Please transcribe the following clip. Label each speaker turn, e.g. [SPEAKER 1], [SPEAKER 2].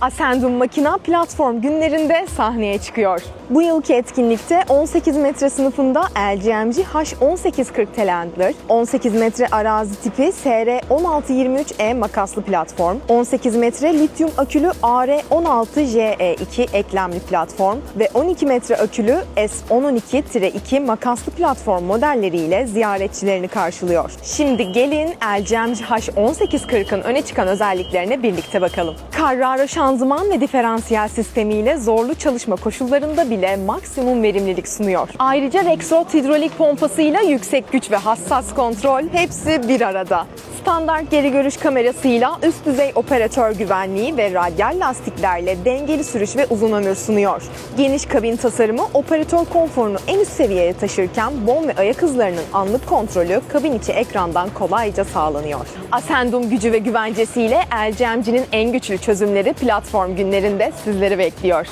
[SPEAKER 1] Ascendum Makina platform günlerinde sahneye çıkıyor. Bu yılki etkinlikte 18 metre sınıfında LGMG H1840 Telehandler, 18 metre arazi tipi SR1623E makaslı platform, 18 metre lityum akülü AR16JE2 eklemli platform ve 12 metre akülü S1012-2 makaslı platform modelleriyle ziyaretçilerini karşılıyor. Şimdi gelin LGMG H1840'ın öne çıkan özelliklerine birlikte bakalım. Carrara şanzıman ve diferansiyel sistemiyle zorlu çalışma koşullarında bile maksimum verimlilik sunuyor. Ayrıca Rexroth hidrolik pompasıyla yüksek güç ve hassas kontrol hepsi bir arada. Standart geri görüş kamerasıyla üst düzey operatör güvenliği ve radyal lastiklerle dengeli sürüş ve uzun ömür sunuyor. Geniş kabin tasarımı operatör konforunu en üst seviyeye taşırken bon ve ayak hızlarının anlık kontrolü kabin içi ekrandan kolayca sağlanıyor. Ascendum gücü ve güvencesiyle LGMG'nin en güçlü çözümleri platform günlerinde sizleri bekliyor.